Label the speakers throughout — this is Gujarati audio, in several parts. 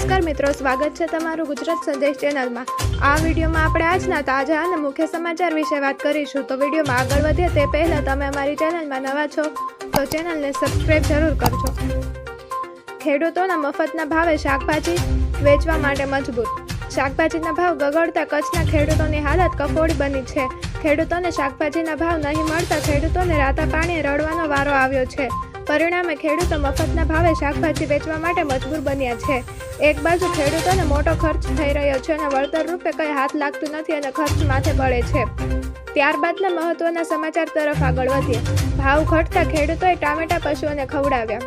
Speaker 1: નમસ્કાર મિત્રો, સ્વાગત છે તમારું ગુજરાત સંદેશ ચેનલમાં. આ વિડીયોમાં આપણે આજના તાજા અને મુખ્ય સમાચાર વિશે વાત કરીશું. તો વિડીયોમાં આગળ વધીએ તે પહેલાં તમે અમારી ચેનલમાં નવા છો, તો ચેનલને સબસ્ક્રાઈબ જરૂર કરજો. ખેડૂતોના મફતના ભાવે શાકભાજી વેચવા માટે મજબૂર. શાકભાજીના ભાવ ગગડતા કચ્છના ખેડૂતોની હાલત કફોડી બની છે. ખેડૂતોને શાકભાજીના ભાવ નહીં મળતા ખેડૂતોને રાતા પાણીએ રડવાનો વારો આવ્યો છે. પરિણામે ખેડૂતો મફતના ભાવે શાકભાજી વેચવા માટે મજબૂર બન્યા છે. એક બાજુ ખેડૂતોને મોટો ખર્ચ થઈ રહ્યો છે અને વળતર રૂપે કંઈ હાથ લાગતું નથી અને ખર્ચ માથે પડે છે. ત્યારબાદના મહત્વના સમાચાર તરફ આગળ વધીએ. ભાવ ઘટતા ખેડૂતોએ ટામેટા, પશુઓને ખવડાવ્યા.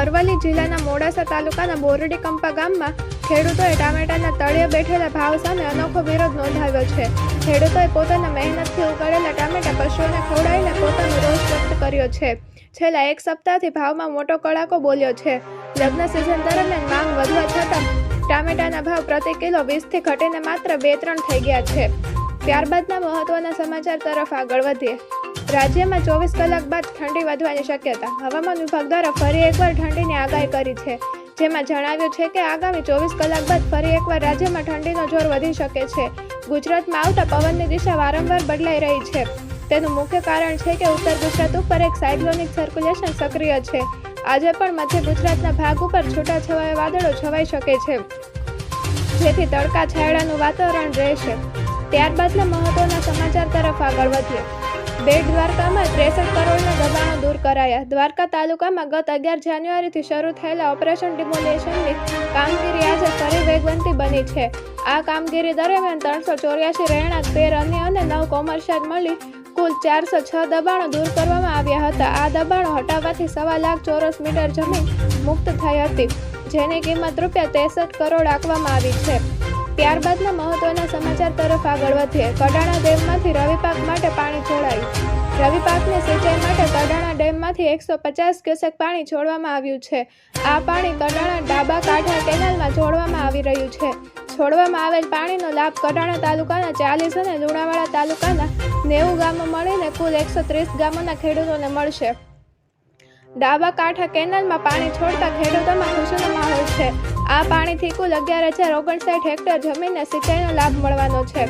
Speaker 1: અરવલ્લી જિલ્લાના મોડાસા તાલુકાના બોરડી કંપા ગામમાં ખેડૂતોએ ટામેટાના તળિયે બેઠેલા ભાવ સામે અનોખો વિરોધ નોંધાવ્યો છે. ખેડૂતોએ પોતાના મહેનતથી ઉગાડેલા ટામેટા, પશુઓને ખવડાવીને પોતાનો કર્યો છે. છેલ્લા એક સપ્તાહથી ભાવમાં મોટો કડાકો બોલ્યો છે. લગ્ન સિઝન દરમિયાન માંગ વધવા છતાં ટામેટાના ભાવ પ્રતિ કિલો વીસથી ઘટીને માત્ર બે ત્રણ થઈ ગયા છે. ત્યારબાદના મહત્વના સમાચાર તરફ આગળ વધીએ. રાજ્યમાં ચોવીસ કલાક બાદ ઠંડી વધવાની શક્યતા. હવામાન વિભાગ દ્વારા ફરી એકવાર ઠંડીની આગાહી કરી છે. જેમાં જણાવ્યું છે કે આગામી ચોવીસ કલાક બાદ ફરી એકવાર રાજ્યમાં ઠંડીનો જોર વધી શકે છે. ગુજરાતમાં આવતા પવનની દિશા વારંવાર બદલાઈ રહી છે. તેનું મુખ્ય કારણ છે કે ઉત્તર ગુજરાત ઉપર એક સાયક્લોનિક સર્ક્યુલેશન સક્રિય છે. આજે પણ મધ્ય ગુજરાતના ભાગ ઉપર છૂટાછવાયા વાદળો છવાઈ શકે છે. જેથી તડકા, છાયડાનું વાતાવરણ રહેશે. ત્યારબાદના મહત્વના સમાચાર તરફ આગળ વધીએ. બેટ દ્વારકામાં ત્રેસઠ કરોડના દબાણો દૂર કરાયા. દ્વારકા તાલુકામાં ગત અગિયાર જાન્યુઆરીથી શરૂ થયેલા ઓપરેશન ડિમોલેશનની કામગીરી આજે ફરી વેગવંતી બની છે. આ કામગીરી દરમિયાન ત્રણસો ચોર્યાસી રહેણાંક તેર અન્ય અને નવ કોમર્શિયલ મળી કુલ ચારસો છ દબાણો દૂર કરવામાં આવ્યા હતા. આ દબાણો હટાવવાથી સવા લાખ ચોરસ મીટર જમીન મુક્ત થઈ હતી, જેની કિંમત રૂપિયા ત્રેસઠ કરોડ આંકવામાં આવી છે. ત્યારબાદના મહત્વના સમાચાર તરફ આગળ વધીએ. કડાણા ડેમમાંથી રવિપાક માટે પાણી છોડાયું. રવિ પાકને સિંચાઈ માટે કડાણા ડેમમાંથી એકસો પચાસ ક્યુસેક પાણી છોડવામાં આવ્યું છે. આ પાણી કડાણા ડાબા કાંઠા કેનાલમાં છોડવામાં આવી રહ્યું છે. છોડવામાં આવેલ પાણીનો લાભ કડાણા તાલુકાના ચાલીસ અને લુણાવાડા તાલુકાના નેવું ગામો મળીને કુલ એકસો ત્રીસ ગામોના ખેડૂતોને મળશે. ડાબા કાંઠા કેનાલમાં પાણી છોડતા ખેડૂતોમાં ખુશીનો માહોલ છે. આ પાણીથી કુલ અગિયાર હજાર ઓગણસાઠ હેક્ટર જમીનને સિંચાઈનો લાભ મળવાનો છે.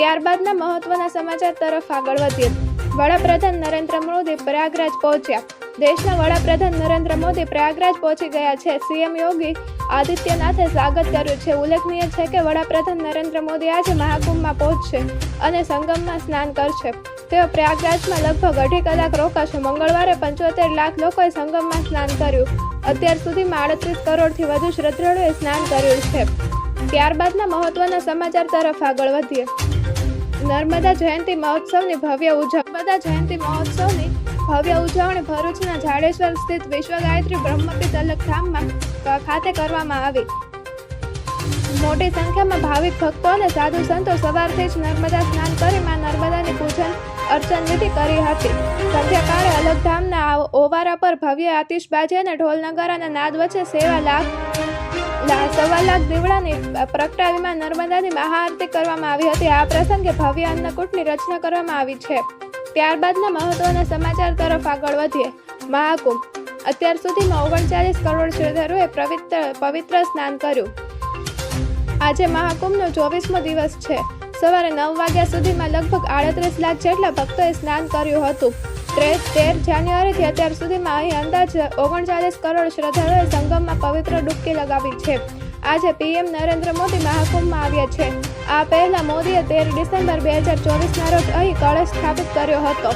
Speaker 1: ત્યારબાદના મહત્વના સમાચાર તરફ આગળ વધીએ. વડાપ્રધાન નરેન્દ્ર મોદી પ્રયાગરાજ પહોંચ્યા. દેશના વડાપ્રધાન નરેન્દ્ર મોદી પ્રયાગરાજ પહોંચી ગયા છે. સીએમ યોગી આદિત્યનાથે સ્વાગત કર્યું છે. ઉલ્લેખનીય છે કે વડાપ્રધાન નરેન્દ્ર મોદી આજે મહાકુંભમાં પહોંચશે અને સંગમમાં સ્નાન કરશે. તેઓ પ્રયાગરાજમાં લગભગ અઢી કલાક રોકાશે. મંગળવારે પંચોતેર લાખ લોકોએ સંગમમાં સ્નાન કર્યું. અત્યાર સુધીમાં આડત્રીસ કરોડથી વધુ શ્રદ્ધાળુએ સ્નાન કર્યું છે. ત્યારબાદના મહત્વના સમાચાર તરફ આગળ વધીએ. નર્મદા જયંતિ મહોત્સવની ભવ્ય ઉજવણી નર્મદા જયંતિ મહોત્સવની ભવ્ય ઉજવણી ભરૂચના જાડેશ્વર સ્થિત વિશ્વ ગાયત્રી બ્રહ્મપીત અલગધામમાં ખાતે કરવામાં આવી. મોટી સંખ્યામાં ભાવિક ભક્તો અને સાધુ સંતો સવારથી જ નર્મદા સ્નાન કરી માં નર્મદાની પૂજન અર્ચન વિધિ કરી હતી. સંધ્યાકાળે અલગધામના ઓવારા પર ભવ્ય આતિશબાજી અને ઢોલ નગારાના નાદ વચ્ચે સેવા લાખ લા- સવા લાખ દીવડાની પ્રગટાવીમાં નર્મદાની મહાઆરતી કરવામાં આવી હતી. આ પ્રસંગે ભવ્ય અન્નકૂટની રચના કરવામાં આવી છે. ત્યારબાદના મહત્વના સમાચાર તરફ આગળ વધીએ. મહાકુંભ. અત્યાર સુધીમાં ઓગણચાલીસ કરોડ શ્રદ્ધાળુએ પવિત્ર પવિત્ર સ્નાન કર્યું. આજે મહાકુંભનો ચોવીસમો દિવસ છે. સવારે નવ વાગ્યા સુધીમાં લગભગ આડત્રીસ લાખ જેટલા ભક્તોએ સ્નાન કર્યું હતું. તેર જાન્યુઆરીથી અત્યાર સુધીમાં અહીં અંદાજ ઓગણચાલીસ કરોડ શ્રદ્ધાળુઓએ સંગમમાં પવિત્ર ડૂબકી લગાવી છે. આજે પીએમ નરેન્દ્ર મોદી મહાકુંભમાં આવ્યા છે. આ પહેલા મોદીએ તેર ડિસેમ્બર બે હજાર ચોવીસના રોજ અહીં કળશ સ્થાપિત કર્યો હતો.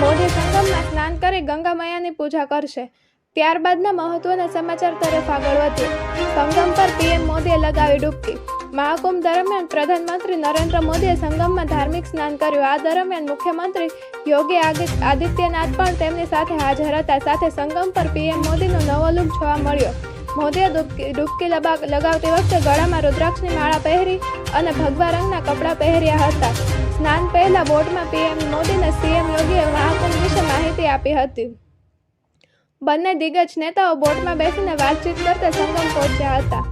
Speaker 1: મોદી સંગમમાં સ્નાન કરી ગંગા મૈયાની પૂજા કરશે. ત્યારબાદના મહત્વના સમાચાર તરફ આગળ વધ્યું સંગમ પર પીએમ મોદીએ લગાવી ડૂબકી. મહાકુંભ દરમિયાન પ્રધાનમંત્રી નરેન્દ્ર મોદીએ સંગમમાં ધાર્મિક સ્નાન કર્યું. આ દરમિયાન મુખ્યમંત્રી યોગી આદિ- આદિત્યનાથ પણ તેમની સાથે હાજર હતા. સાથે સંગમ પર પીએમ મોદીનો નવો લુક જોવા મળ્યો. મોદીએ ડૂબકી લગાવતી વખતે ગળામાં રુદ્રાક્ષની માળા પહેરી અને ભગવા રંગના કપડાં પહેર્યા હતા. સ્નાન પહેલા બોટમાં પીએમ મોદીને સીએમ યોગીએ મહાકુંભ વિશે માહિતી આપી હતી. બંને દિગ્ગજ નેતાઓ બોટમાં બેસીને વાતચીત કરતા સંગમ પહોંચ્યા હતા.